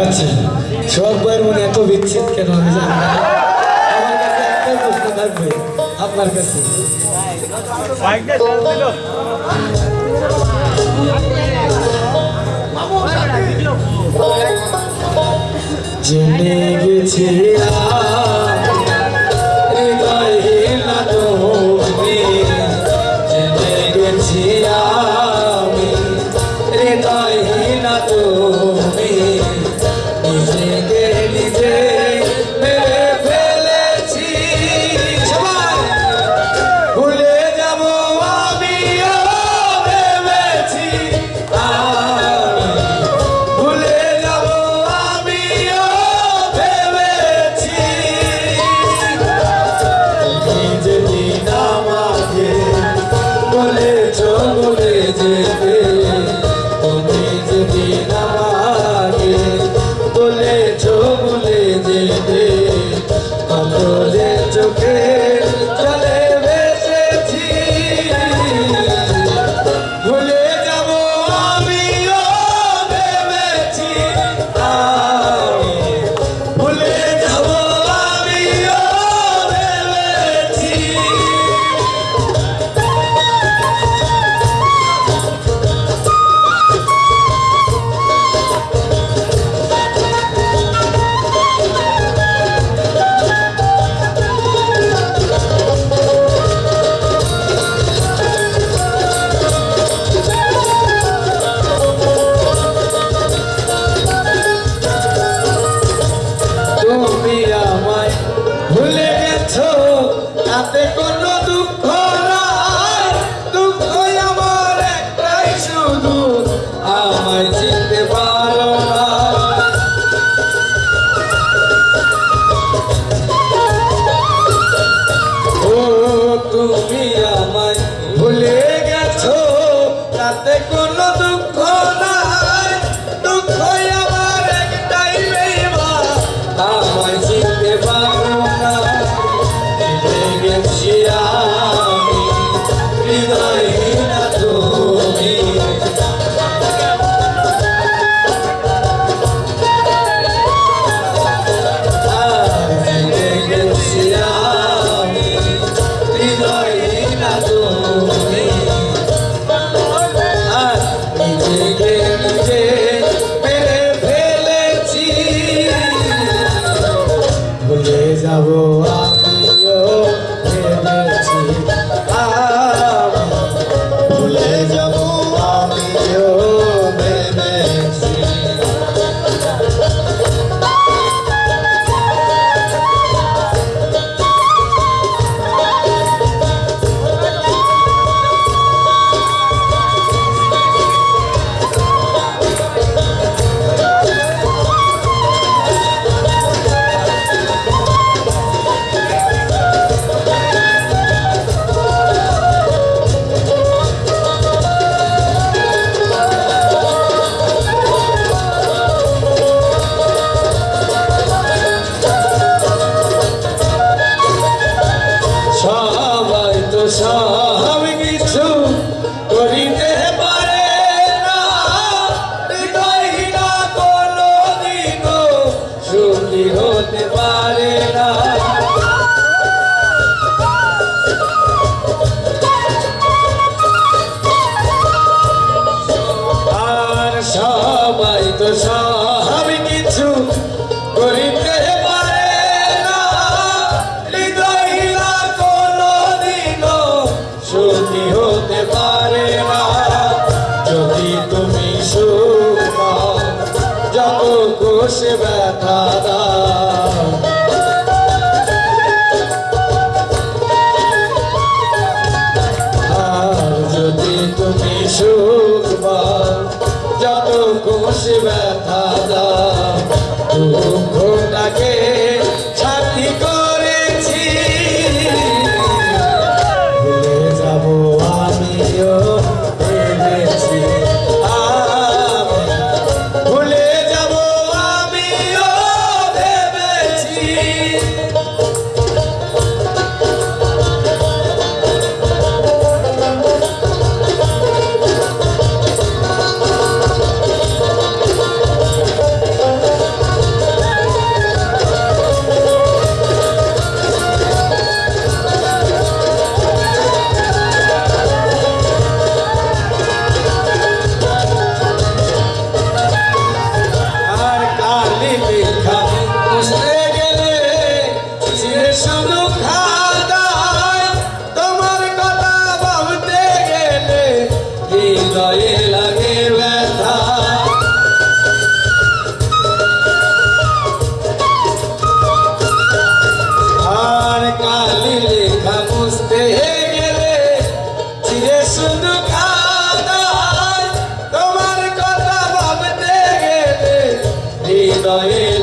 আচ্ছা সব বইয়ের মনে এত বিচ্ছেদ কেন আমি জানি আপনার কাছে? জেনে গেছে তাতে কোনো দুঃখ নাই। দুঃখ আমার একটাই বেবা আমার চিনতে পারো না। গেছি আমি। হৃদয় सा Gracias. যায়